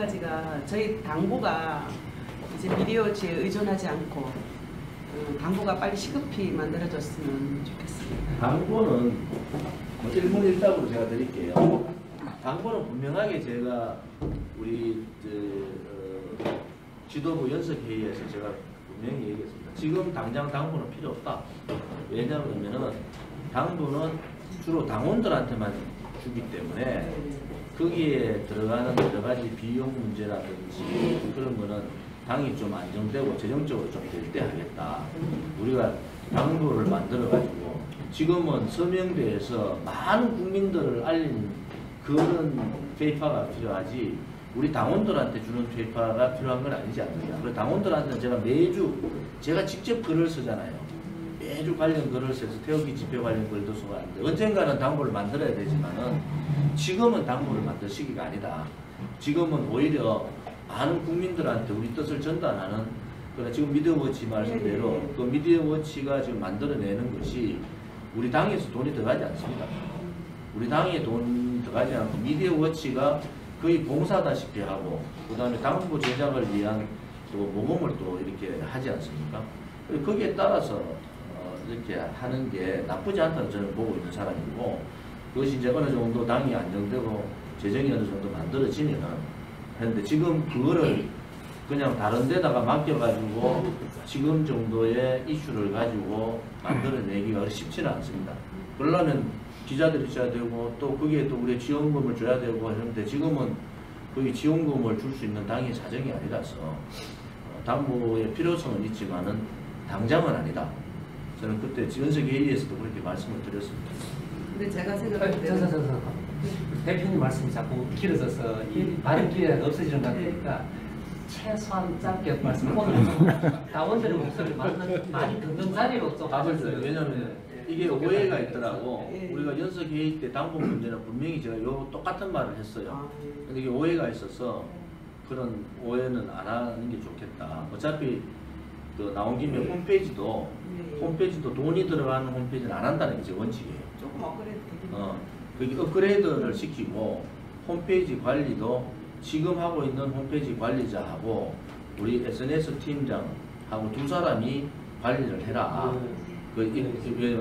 가지가 저희 당부가 이제 미디어치에 의존하지 않고 어, 당부가 빨리 시급히 만들어졌으면 좋겠습니다. 당부는 뭐 일문일답으로 제가 드릴게요. 당부는 분명하게 제가 우리 저, 어, 지도부 연석회의에서 제가 분명히 얘기했습니다. 지금 당장 당부는 필요 없다. 왜냐하면 당부는 주로 당원들한테만 주기 때문에 거기에 들어가는 여러 가지 비용 문제라든지 그런 거는 당이 좀 안정되고 재정적으로 좀 될 때 하겠다. 우리가 당부를 만들어가지고 지금은 서명대에서 많은 국민들을 알린 그런 페이퍼가 필요하지 우리 당원들한테 주는 페이퍼가 필요한 건 아니지 않느냐. 그래서 당원들한테는 제가 매주 제가 직접 글을 쓰잖아요. 매주 관련 글을 써서 태극기 집회 관련 글도 쓰고 하는데 언젠가는 당부를 만들어야 되지만은 지금은 당부를 만들 시기가 아니다. 지금은 오히려 많은 국민들한테 우리 뜻을 전달하는 그러나 지금 미디어워치 말씀대로 그 미디어워치가 지금 만들어내는 것이 우리 당에서 돈이 들어가지 않습니다. 우리 당에 돈이 들어가지 않고 미디어워치가 거의 봉사다시피 하고 그 다음에 당부 제작을 위한 또 모금을 또 이렇게 하지 않습니까? 거기에 따라서 어, 이렇게 하는 게 나쁘지 않다고 저는 보고 있는 사람이고 그것이 이제 어느 정도 당이 안정되고 재정이 어느 정도 만들어지면은 했는데 지금 그거를 그냥 다른 데다가 맡겨가지고 지금 정도의 이슈를 가지고 만들어내기가 쉽지는 않습니다. 그러려면 기자들이 있어야 되고 또 거기에 또 우리 지원금을 줘야 되고 하는데 지금은 거기 지원금을 줄 수 있는 당의 사정이 아니라서 어, 당부의 필요성은 있지만은 당장은 아니다. 저는 그때 지원석 회의에서도 그렇게 말씀을 드렸습니다. 근데 제가 저, 생각할 저, 때는 저, 저, 저. 대표님 말씀이 자꾸 길어져서 이 발언 기회가 없어지는 것 같으니까 최소한 짧게 말씀 오늘 좀 당원들의 목소리를 많이, 많이 듣는 자리로 좀 답을 하셨어요. 줘요. 왜냐면 예. 이게 오해가 있더라고. 예. 우리가 연석 회의 때 당부 문제는 분명히 제가 요 똑같은 말을 했어요. 아, 예. 근데 이게 오해가 있어서 그런 오해는 안 하는 게 좋겠다. 어차피 그 나온 김에 홈페이지도 예. 홈페이지도 돈이 들어가는 홈페이지는 안 한다는 게 제 원칙이에요. 조금 업그레이드 어, 업그레이드를 시키고 홈페이지 관리도 지금 하고 있는 홈페이지 관리자하고 우리 SNS 팀장하고 두 사람이 관리를 해라. 그 이- 이- 왜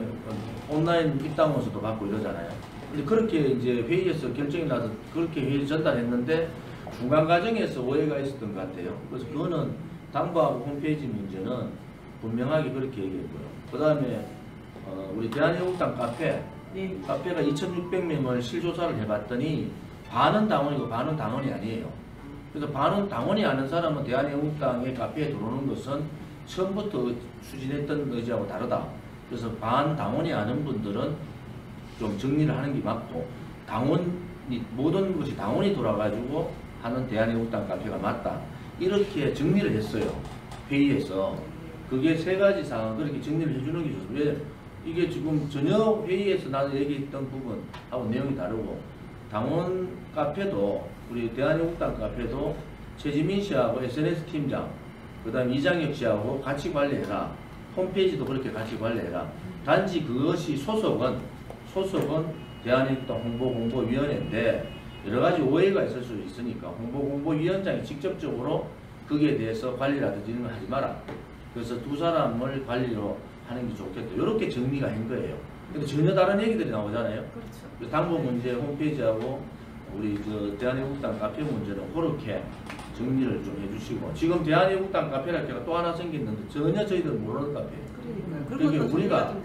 온라인 입당원서도 받고 이러잖아요. 근데 그렇게 이제 회의에서 결정이 나서 그렇게 회의 전달했는데 중간 과정에서 오해가 있었던 것 같아요. 그래서 그거는 당부하고 홈페이지 문제는 분명하게 그렇게 얘기했고요. 그 다음에 어, 우리 대한애국당 카페 예. 카페가 2,600명을 실조사를 해봤더니 반은 당원이고 반은 당원이 아니에요. 그래서 반은 당원이 아는 사람은 대한애국당의 카페에 들어오는 것은 처음부터 추진했던 의지하고 다르다. 그래서 반 당원이 아는 분들은 좀 정리를 하는 게 맞고 당원이 모든 것이 당원이 돌아가지고 하는 대한애국당 카페가 맞다. 이렇게 정리를 했어요. 회의에서. 그게 세 가지 상황 그렇게 정리를 해주는 게 좋습니다. 왜? 이게 지금 전혀 회의에서 나도 얘기했던 부분하고 내용이 다르고 당원 카페도 우리 대한애국당 카페도 최지민 씨하고 SNS 팀장 그 다음 이장혁 씨하고 같이 관리해라 홈페이지도 그렇게 같이 관리해라 단지 그것이 소속은 소속은 대한애국당 홍보공보위원회인데 여러 가지 오해가 있을 수 있으니까 홍보공보위원장이 직접적으로 거기에 대해서 관리라든지 이런 거 하지 마라. 그래서 두 사람을 관리로 하는 게 좋겠다. 이렇게 정리가 한 거예요. 근데 전혀 다른 얘기들이 나오잖아요. 그렇죠. 그 당부 문제 홈페이지하고 우리 그 대한애국당 카페 문제는 그렇게 정리를 좀 해주시고 지금 대한애국당 카페라는 또 하나 생겼는데 전혀 저희들 모르는 카페예요. 그것도 우리가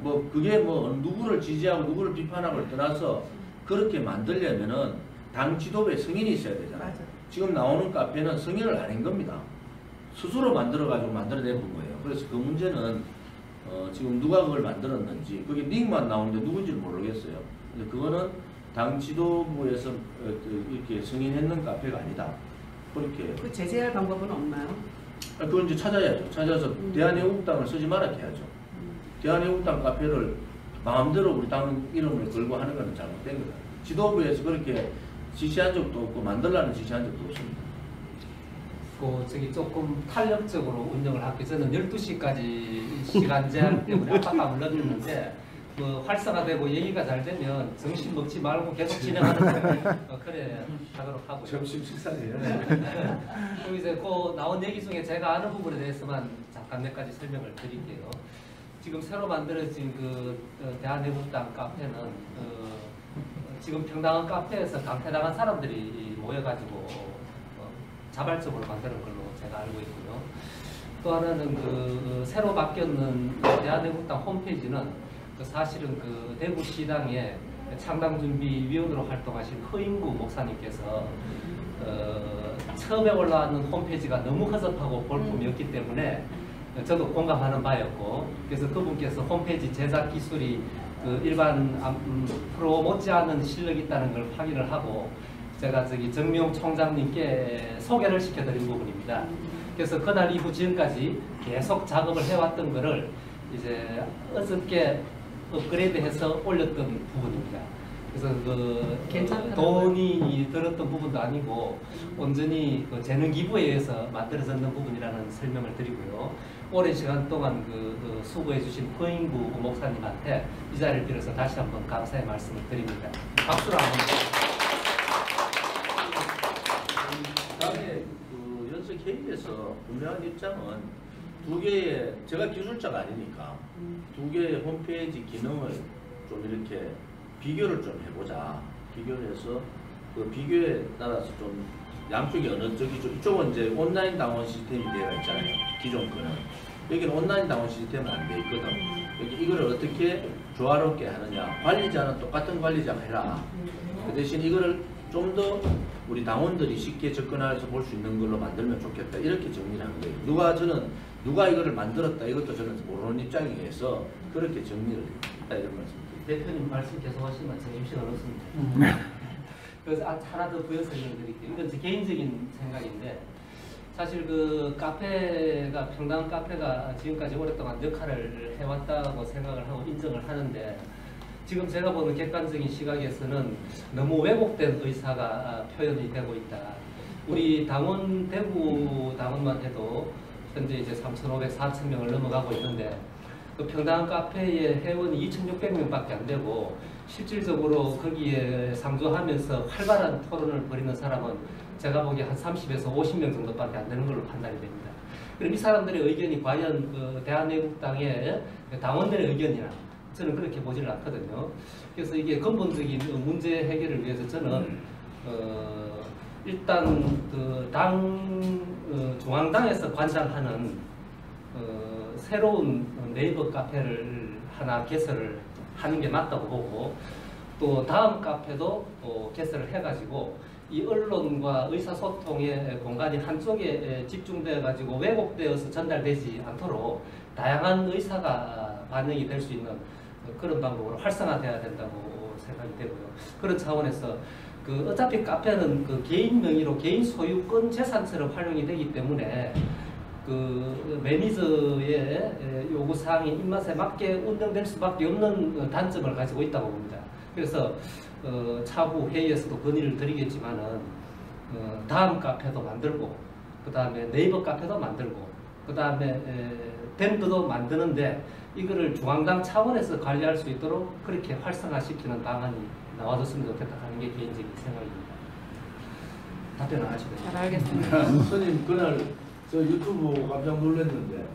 뭐 그게 뭐 누구를 지지하고 누구를 비판하고를 떠나서 그렇게 만들려면은 당 지도부에 승인이 있어야 되잖아요. 맞아. 지금 나오는 카페는 승인을 안 한 겁니다. 스스로 만들어가지고 만들어낸 거예요. 그래서 그 문제는 어, 지금 누가 그걸 만들었는지 그게 닉만 나오는데 누군지 모르겠어요. 근데 그거는 당 지도부에서 어, 그 이렇게 승인했는 카페가 아니다. 그렇게 그 제재할 방법은 없나요? 아, 그건 이제 찾아야죠. 찾아서 음. 대한애국당을 쓰지 말아 해야죠. 음. 대한애국당 카페를 마음대로 우리 당 이름을 걸고 하는 것은 잘못된 거다. 지도부에서 그렇게 지시한 적도 없고 만들라는 지시한 적도 없습니다. 그 저기 조금 탄력적으로 운영을 하기 저는 12시까지 시간 제한 때문에 압박감을 넣었는데 뭐 활성화되고 얘기가 잘 되면 정신 먹지 말고 계속 진행하는 어, 그래 하도록 하고요. 점심 식사네요. 그리고 이제 그 나온 얘기 중에 제가 아는 부분에 대해서만 잠깐 몇 가지 설명을 드릴게요. 지금 새로 만들어진 그 어, 대한애국당 카페는 어, 지금 평당한 카페에서 강퇴당한 사람들이 모여가지고 어, 자발적으로 만드는 걸로 제가 알고 있고요. 또 하나는 그 새로 바뀌었는 대한애국당 홈페이지는 그 사실은 그 대구시당의 창당준비위원으로 활동하신 허인구 목사님께서 어, 처음에 올라왔는 홈페이지가 너무 허접하고 볼품이었기 때문에 저도 공감하는 바였고 그래서 그분께서 홈페이지 제작 기술이 그 일반 암- 음, 프로 못지않은 실력이 있다는 걸 확인을 하고 제가 저기 정명 총장님께 소개를 시켜드린 부분입니다. 그래서 그날 이후 지금까지 계속 작업을 해왔던 거를 이제 어저께 업그레이드해서 올렸던 부분입니다. 그래서 그. 돈이 들었던 부분도 아니고 온전히 그 재능 기부에 의해서 만들어졌는 부분이라는 설명을 드리고요. 오랜 시간 동안 그, 그 수고해 주신 허인구 목사님한테 이 자리를 빌어서 다시 한번 감사의 말씀을 드립니다. 박수로 한번. 다음에 그 연석 회의에서 분명한 입장은 두 개의 제가 기술자가 아니니까 두 개의 홈페이지 기능을 좀 이렇게 비교를 좀 해보자. 비교를 해서 그 비교에 따라서 좀 양쪽이 어느 쪽이 좀 이쪽은 이제 온라인 당원 시스템이 되어 있잖아요. 기존 거는 여기는 온라인 당원 시스템은 안 돼 있거든. 여기 이거를 어떻게 조화롭게 하느냐. 관리자는 똑같은 관리자가 해라. 그 대신 이거를 좀 더 우리 당원들이 쉽게 접근해서 볼 수 있는 걸로 만들면 좋겠다 이렇게 정리를 한 거예요. 누가 저는 누가 이거를 만들었다 이것도 저는 모르는 입장에서 그렇게 정리를 했다 이런 말씀입니다. 대표님 말씀 계속하시면 제가 임시가 없습니다. 그래서 아, 하나 더 부연 설명드릴게요. 이건 제 개인적인 생각인데 사실 그 카페가 평당 카페가 지금까지 오랫동안 역할을 해왔다고 생각을 하고 인정을 하는데 지금 제가 보는 객관적인 시각에서는 너무 왜곡된 의사가 아, 표현이 되고 있다. 우리 당원 대구 당원만 해도 현재 이제 3,500, 4,000명을 넘어가고 있는데 그 평당 카페의 회원이 2,600명밖에 안 되고 실질적으로 거기에 상주하면서 활발한 토론을 벌이는 사람은 제가 보기에 한 30에서 50명 정도밖에 안 되는 걸로 판단이 됩니다. 그럼 이 사람들의 의견이 과연 그 대한애국당의 당원들의 의견이나 저는 그렇게 보지를 않거든요. 그래서 이게 근본적인 그 문제 해결을 위해서 저는 어, 일단 그 당 어, 중앙당에서 관장하는 어, 새로운 네이버 카페를 하나 개설을 하는 게 맞다고 보고 또 다음 카페도 어, 개설을 해가지고 이 언론과 의사소통의 공간이 한쪽에 집중되어 가지고 왜곡되어서 전달되지 않도록 다양한 의사가 반영이 될 수 있는 그런 방법으로 활성화돼야 된다고 생각이 되고요. 그런 차원에서 그 어차피 카페는 그 개인 명의로 개인 소유권 재산처럼 활용이 되기 때문에 그 매니저의 요구 사항이 입맛에 맞게 운영될 수밖에 없는 어, 단점을 가지고 있다고 봅니다. 그래서 어, 차후 회의에서도 건의를 드리겠지만은 어, 다음 카페도 만들고 그 다음에 네이버 카페도 만들고 그 다음에 밴드도 만드는데 이거를 중앙당 차원에서 관리할 수 있도록 그렇게 활성화시키는 방안이 나와줬으면 좋겠다 하는 게 개인적인 생각입니다. 답변 안 하시고요. 잘 알겠습니다. 스님 그날 저 유튜브 깜짝 놀랐는데